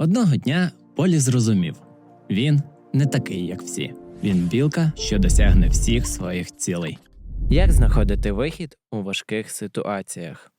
Одного дня Полі зрозумів він не такий, як всі. Він білка, що досягне всіх своїх цілей. Як знаходити вихід у важких ситуаціях?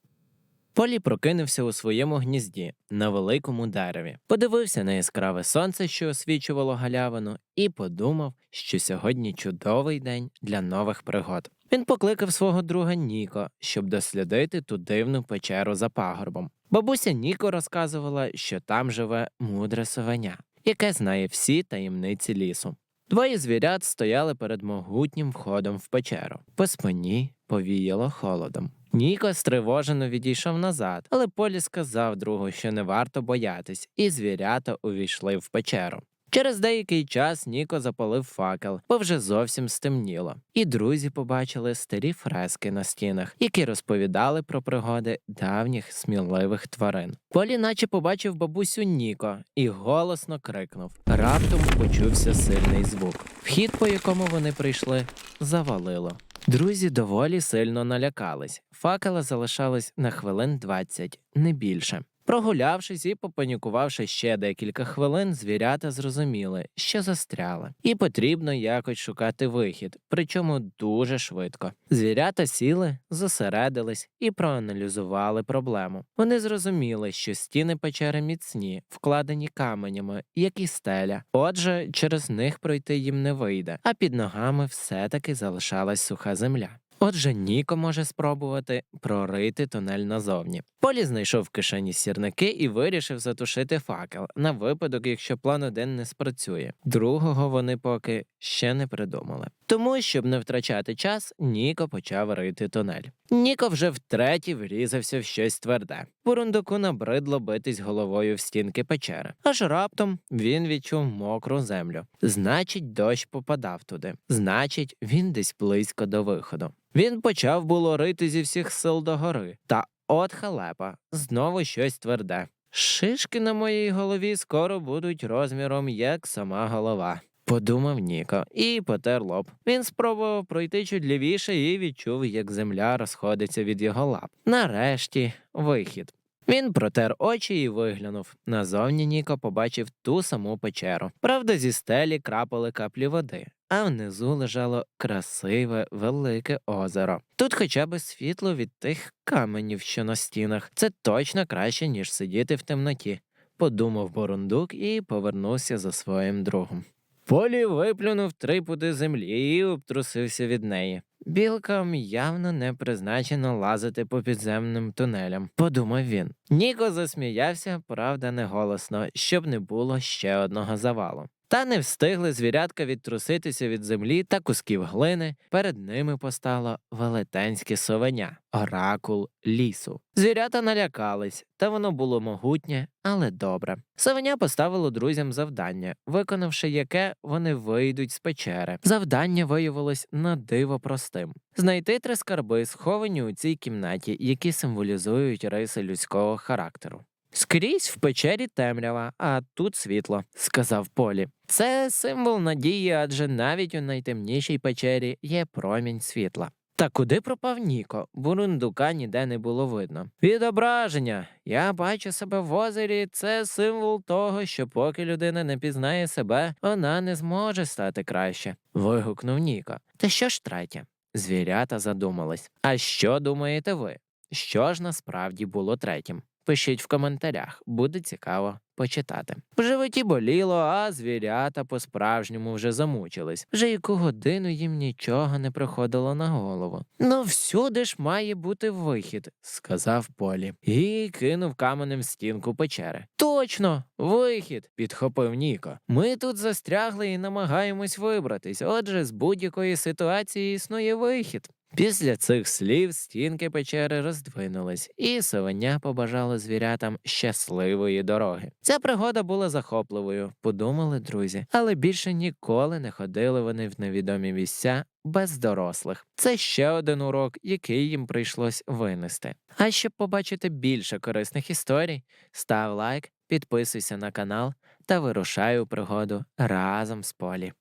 Полі прокинувся у своєму гнізді на великому дереві, подивився на яскраве сонце, що освічувало галявину, і подумав, що сьогодні чудовий день для нових пригод. Він покликав свого друга Ніко, щоб дослідити ту дивну печеру за пагорбом. Бабуся Ніко розказувала, що там живе мудре совеня, яке знає всі таємниці лісу. Двоє звірят стояли перед могутнім входом в печеру. По спині повіяло холодом. Ніко стривожено відійшов назад, але Полі сказав другу, що не варто боятись, і звірята увійшли в печеру. Через деякий час Ніко запалив факел, бо вже зовсім стемніло, і друзі побачили старі фрески на стінах, які розповідали про пригоди давніх сміливих тварин. Полі наче побачив бабусю Ніко і голосно крикнув. Раптом почувся сильний звук. Вхід, по якому вони прийшли, завалило. Друзі доволі сильно налякались. Факела залишалось на хвилин 20, не більше. Прогулявшись і попанікувавши ще декілька хвилин, звірята зрозуміли, що застряли, і потрібно якось шукати вихід, причому дуже швидко. Звірята сіли, зосередились і проаналізували проблему. Вони зрозуміли, що стіни печери міцні, вкладені каменями, як і стеля. Отже, через них пройти їм не вийде, а під ногами все-таки залишалась суха земля. Отже, Ніко може спробувати прорити тунель назовні. Полі знайшов в кишені сірники і вирішив затушити факел на випадок, якщо план один не спрацює. Другого вони поки ще не придумали. Тому, щоб не втрачати час, Ніко почав рити тунель. Ніко вже втретє врізався в щось тверде. Бурундуку набридло битись головою в стінки печери. Аж раптом він відчув мокру землю. Значить, дощ попадав туди. Значить, він десь близько до виходу. Він почав було рити зі всіх сил догори. Та от халепа, знову щось тверде. Шишки на моїй голові скоро будуть розміром, як сама голова. Подумав Ніко і потер лоб. Він спробував пройти чуть лівіше і відчув, як земля розходиться від його лап. Нарешті вихід. Він протер очі і виглянув. Назовні Ніко побачив ту саму печеру. Правда, зі стелі крапали каплі води, а внизу лежало красиве велике озеро. Тут хоча б світло від тих каменів, що на стінах. Це точно краще, ніж сидіти в темноті. Подумав Борундук і повернувся за своїм другом. Полі виплюнув три пуди землі і обтрусився від неї. Білкам явно не призначено лазити по підземним тунелям, подумав він. Ніко засміявся, правда, не голосно, щоб не було ще одного завалу. Та не встигли звірятка відтруситися від землі та кусків глини. Перед ними постало велетенське совеня, оракул лісу. Звірята налякались, та воно було могутнє, але добре. Совеня поставило друзям завдання, виконавши яке вони вийдуть з печери. Завдання виявилось на диво простим: знайти три скарби, сховані у цій кімнаті, які символізують риси людського характеру. Скрізь в печері темрява, а тут світло, сказав Полі. Це символ надії, адже навіть у найтемнішій печері є промінь світла. Та куди пропав Ніко? Бурундука ніде не було видно. Відображення. Я бачу себе в озері. Це символ того, що поки людина не пізнає себе, вона не зможе стати краще. вигукнув Ніко. Та що ж третє? Звірята задумались. А що думаєте ви? Що ж насправді було третім? Пишіть в коментарях, буде цікаво почитати. В животі боліло, а звірята по-справжньому вже замучились. Вже яку годину їм нічого не приходило на голову. Ну, всюди ж має бути вихід, сказав Полі, і кинув каменем стінку печери. Точно, вихід, підхопив Ніко. Ми тут застрягли і намагаємось вибратись. Отже, з будь-якої ситуації існує вихід. Після цих слів стінки печери роздвинулись, і совеня побажало звірятам щасливої дороги. Ця пригода була захопливою, подумали друзі, але більше ніколи не ходили вони в невідомі місця без дорослих. Це ще один урок, який їм прийшлось винести. А щоб побачити більше корисних історій, став лайк, підписуйся на канал та вирушай у пригоду разом з Полі.